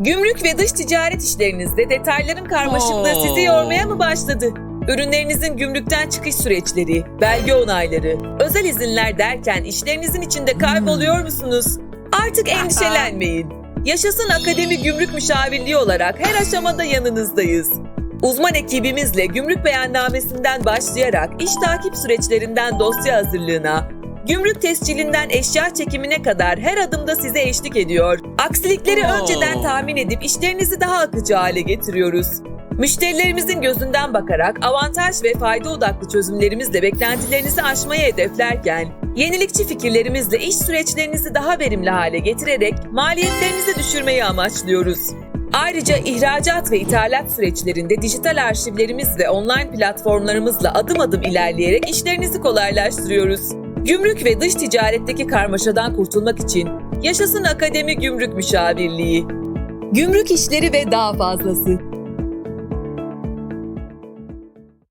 Gümrük ve dış ticaret işlerinizde detayların karmaşıklığı Oo. sizi yormaya mı başladı? Ürünlerinizin gümrükten çıkış süreçleri, belge onayları, özel izinler derken işlerinizin içinde kayboluyor musunuz? Artık endişelenmeyin. Yaşasın Akademi Gümrük Müşavirliği olarak her aşamada yanınızdayız. Uzman ekibimizle gümrük beyannamesinden başlayarak iş takip süreçlerinden dosya hazırlığına, gümrük tescilinden eşya çekimine kadar her adımda size eşlik ediyor. Aksilikleri Oo. önceden tahmin edip işlerinizi daha akıcı hale getiriyoruz. Müşterilerimizin gözünden bakarak avantaj ve fayda odaklı çözümlerimizle beklentilerinizi aşmayı hedeflerken, yenilikçi fikirlerimizle iş süreçlerinizi daha verimli hale getirerek maliyetlerinizi düşürmeyi amaçlıyoruz. Ayrıca ihracat ve ithalat süreçlerinde dijital arşivlerimiz ve online platformlarımızla adım adım ilerleyerek işlerinizi kolaylaştırıyoruz. Gümrük ve dış ticaretteki karmaşadan kurtulmak için Yaşasın Akademi Gümrük Müşavirliği. Gümrük işleri ve daha fazlası.